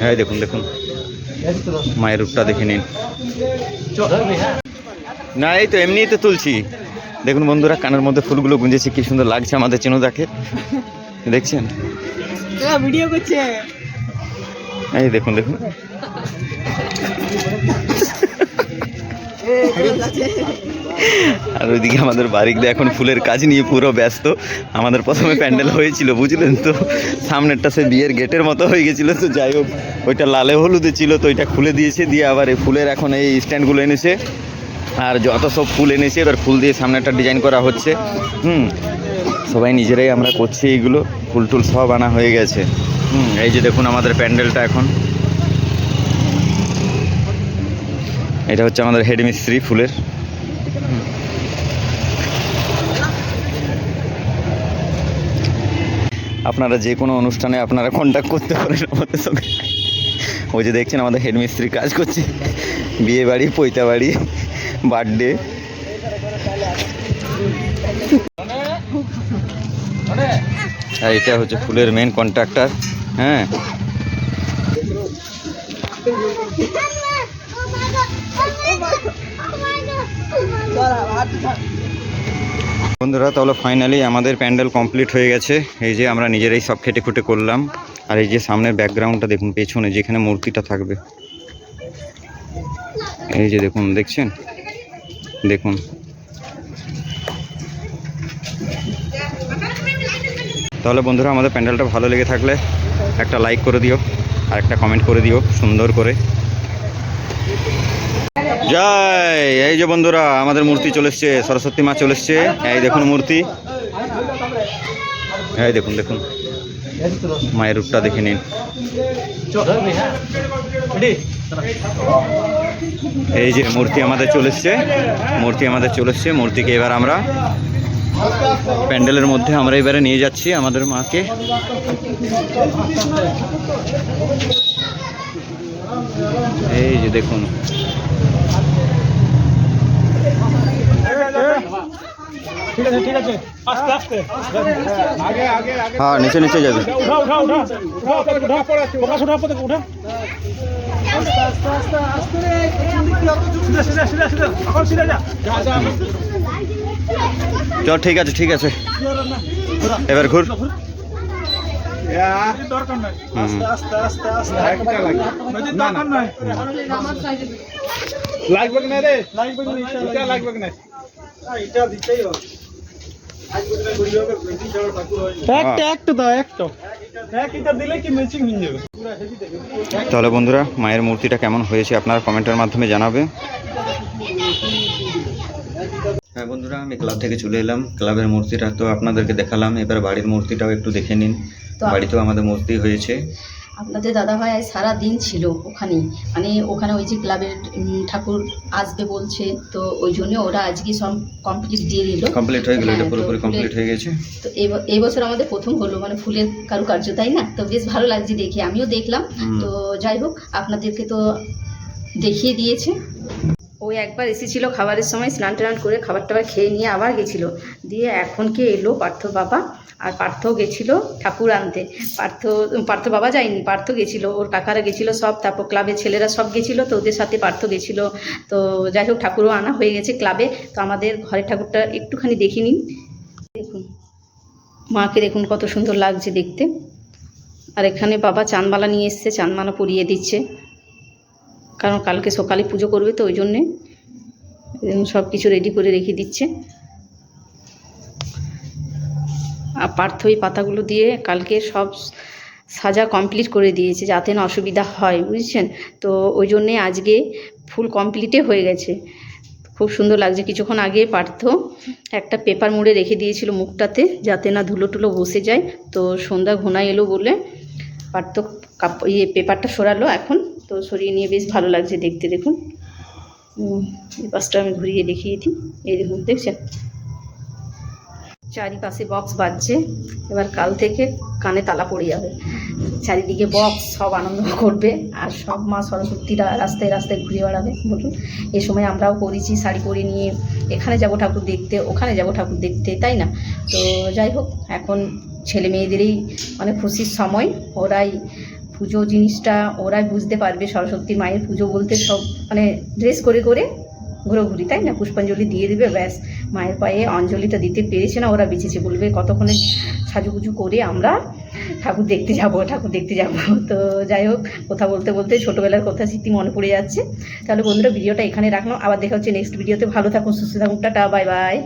হ্যাঁ দেখুন দেখুন। মায়ের রূপটা দেখে নিন। না এই তো এমনিই তো তুলছি। দেখুন বন্ধুরা কানের মধ্যে ফুলগুলো গুঁজেছে কি সুন্দর লাগছে আমাদের চেনো চিনুদাকে। দেখছেন? ভিডিও করছে। এই দেখুন দেখুন। আর ওইদিকে আমাদের বাড়িতে এখন ফুলের কাজ নিয়ে পুরো ব্যস্ত। আমাদের প্রথমে প্যান্ডেল হয়েছিল, বুঝলেন তো? সামনেরটা সে বিয়ের গেটের মতো হয়ে গেছিল, তো যাই হোক, ওইটা লালে হলুদে ছিল, তো ওইটা খুলে দিয়েছে, দিয়ে আবার এই ফুলের এখন এই স্ট্যান্ডগুলো এনেছে। আর যত সব ফুল এনেছে, এবার ফুল দিয়ে সামনেটা ডিজাইন করা হচ্ছে। হুম, সবাই নিজেরাই আমরা করছি এইগুলো, ফুল টুল সব আনা হয়ে গেছে। হুম, এই যে দেখুন আমাদের প্যান্ডেলটা এখন। এটা হচ্ছে আমাদের হেড মিস্ত্রি ফুলের। আপনারা যে কোনো অনুষ্ঠানে আপনারা কন্ট্যাক্ট করতে পারেন আমাদের সঙ্গে। ওই যে দেখছেন আমাদের হেড মিস্ত্রি কাজ করছে। বিয়ে বাড়ি, পৈতা বাড়ি বার্থডে আর এটা হচ্ছে ফুলের মেন কন্ট্রাক্টর হ্যাঁ। বন্ধুরা, তাহলে ফাইনালি আমাদের প্যান্ডেল কমপ্লিট হয়ে গেছে। এই যে আমরা নিজেরাই সব খেটে খুঁটে করলাম। আর এই যে সামনের ব্যাকগ্রাউন্ডটা দেখুন, পেছনে যেখানে মূর্তিটা থাকবে। এই যে দেখুন, দেখছেন? দেখুন। তাহলে বন্ধুরা, আমাদের প্যান্ডেলটা ভালো লেগে থাকলে একটা লাইক করে দিও, আর একটা কমেন্ট করে দিও, সুন্দর করে। জয়, এই যে বন্ধুরা, আমাদের মূর্তি চলে এসছে, সরস্বতী মা চলে এসছে। এই দেখুন মূর্তি। এই দেখুন দেখুন। মায়ের রূপটা দেখে নিন। এই যে মূর্তি আমাদের চলে এসছে, মূর্তি আমাদের চলে এসছে। মূর্তিকে এবার আমরা প্যান্ডেলের মধ্যে আমরা এবারে নিয়ে যাচ্ছি আমাদের মাকে। এই যে দেখুন ঠিক আছে ঠিক আছে। আস্তে আস্তে। আগে আগে আগে। হ্যাঁ নিচে নিচে যাবে উঠা উঠা উঠা উঠা। উঠা প্রকাশ উঠা পথে উঠা। আস্তে আস্তে আস্তে আস্তে রে সিধা সিধা সিধা সিধা। এখন সিধা যা। যা যা চল ঠিক আছে ঠিক আছে। এবার ঘুর। দরকার নাই আস্তে আস্তে আস্তে আস্তে একটা লাগে না না। লাগবে না রে। লাগবে না। লাগবে না এটা দিতেই হবে। তাহলে বন্ধুরা মায়ের মূর্তিটা কেমন হয়েছে আপনারা কমেন্টের মাধ্যমে জানাবে। হ্যাঁ বন্ধুরা আমি ক্লাব থেকে চলে এলাম। ক্লাবের মূর্তিটা তো আপনাদেরকে দেখালাম। এবার বাড়ির মূর্তিটাও একটু দেখে নিন। বাড়িতেও আমাদের মূর্তি হয়েছে। আপনাদের দাদাভাই সারা দিন ছিল ওখানেই মানে ওখানে ওই যে ক্লাবের ঠাকুর আসবে বলছে তো ওই জন্য ওরা আজকে সব কমপ্লিট দিয়ে দিল। কমপ্লিট হয়ে গেল এটা হ্যাঁ, তো পুরোপুরি কমপ্লিট হয়ে গেছে। তো এই বছর আমাদের প্রথম হলো মানে ফুলের কারুকার্য তাই না? তো বেশ ভালো লাগছে দেখে আমিও দেখলাম। তো যাই হোক আপনাদেরকে তো দেখিয়ে দিয়েছে। ওই একবার এসেছিল খাবারের সময়, স্নান টান করে খাবার টাবার খেয়ে নিয়ে আবার গেছিল। দিয়ে এখন কে এলো? পার্থ বাবা। আর পার্থ গেছিল ঠাকুর আনতে। পার্থ পার্থ বাবা যায়নি, পার্থ গেছিল, ওর কাকারা গেছিল সব, তারপর ক্লাবের ছেলেরা সব গেছিল, তো ওদের সাথে পার্থ গেছিল। তো যাই হোক, ঠাকুরও আনা হয়ে গেছে ক্লাবে তো আমাদের ঘরের ঠাকুরটা একটুখানি দেখে নিন। দেখুন। মাকে দেখুন, কত সুন্দর লাগছে দেখতে। আর এখানে বাবা চানমালা নিয়ে এসছে, চানমালা পরিয়ে দিচ্ছে। কারণ কালকে সকালে পুজো করবে তো ওই জন্যে সব কিছু রেডি করে রেখে দিচ্ছে। আর পার্থ এই পাতাগুলো দিয়ে কালকে সব সাজা কমপ্লিট করে দিয়েছে যাতে না অসুবিধা হয়, বুঝছেন? তো ওই জন্যে আজকে ফুল কমপ্লিটে হয়ে গেছে। খুব সুন্দর লাগছে। কিছুক্ষণ আগে পার্থ একটা পেপার মুড়ে রেখে দিয়েছিল মুখটাতে যাতে না ধুলো টুলো বসে যায়। তো সন্ধ্যা ঘোনা এলো বলে পার্থ কাপ ইয়ে পেপারটা সরালো, এখন তো সরিয়ে নিয়ে বেশ ভালো লাগছে দেখতে, দেখুন। এই পাশটা আমি ঘুরিয়ে দেখিয়ে দিই। এই দেখুন, দেখছেন? চারিপাশে বক্স বাজছে। এবার কাল থেকে কানে তালা পড়ে যাবে। চারিদিকে বক্স সব আনন্দ করবে। আর সব মা সরস্বতীরা রাস্তায় রাস্তায় ঘুরে বেড়াবে। বলুন, এ সময় আমরাও করেছি শাড়ি পরে নিয়ে এখানে যাব ঠাকুর দেখতে, ওখানে যাব ঠাকুর দেখতে, তাই না? তো যাই হোক, এখন ছেলে মেয়েদেরই মানে খুশির সময়। ওরাই পুজো জিনিসটা ওরাই বুঝতে পারবে, সরস্বতী মায়ের পুজো বলতে সব মানে ড্রেস করে করে ঘুরোঘুরি, তাই না? পুষ্পাঞ্জলি দিয়ে দেবে, ব্যাস। মায়ের পায়ে অঞ্জলিটা দিতে পেরেছে না, ওরা বেঁচেছে বলবে, কতক্ষণে সাজুগুজু করে আমরা ঠাকুর দেখতে যাব, ঠাকুর দেখতে যাব। তো যাই হোক, কথা বলতে বলতে ছোটোবেলার কথা স্মৃতি মনে পড়ে যাচ্ছে। তাহলে বন্ধুরা, ভিডিওটা এখানে রাখলাম। আবার দেখা হচ্ছে নেক্সট ভিডিওতে ভালো থাকুন, সুস্থ থাকুন, টাটা বাই বাই